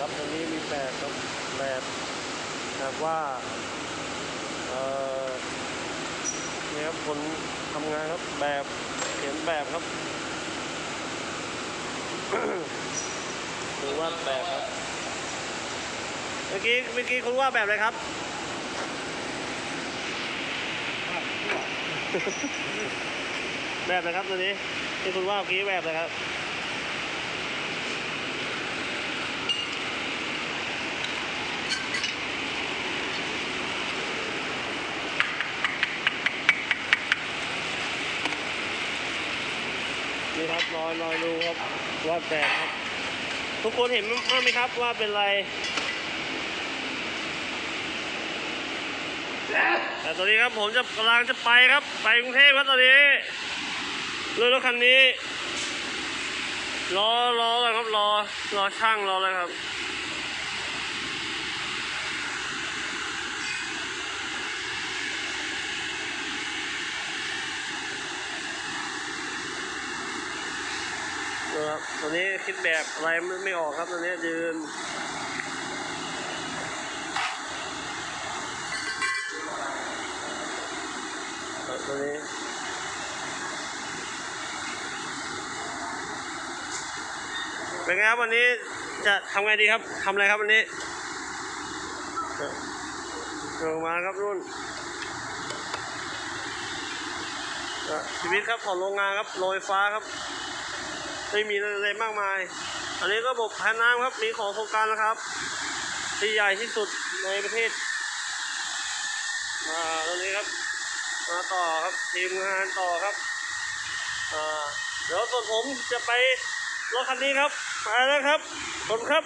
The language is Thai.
ครับตรงนี้มีแบบครับแบบแบบว่าเอ่อนี่ครับคนทำงานครับแบบเขียนแบบครับหรือว่าแบบครับ เมื่อกี้เมื่อกี้คุณว่าแบบอะไรครับแบบอะครับตัวนี้ที่คุณว่าเมื่อกี้แบบอะไรครับีครับรอยรอยรูครับว่าแตกครับ ทุกคนเห็นบ้างไหมครับว่าเป็นอะไรแต่ตอนนี้ครับผมจะกำลังจะไปครับ ไปกรุงเทพครับตอนนี้รถรถคันนี้รอรอเลยครับรอรอช่างรอเลยครับ ครับตอนนี้คิดแบบอะไรไม่ออกครับตอนนี้ยืนตอนนี้เป็นไงครับวันนี้จะทำไงดีครับทำอะไรครับวันนี้ลงมาครับรุ่นชีวิตครับของโรงงานครับโรยฟ้าครับ ไม่มีอะไรมากมาย อันนี้ก็บบแพันน้ำครับ มีของโครงการนะครับ ที่ใหญ่ที่สุดในประเทศ มาตรงนี้ครับ มาต่อครับทีมงานต่อครับอ่าเดี๋ยวส่วนผมจะไปรถคันนี้ครับมาแล้วครับขอบคุณครับ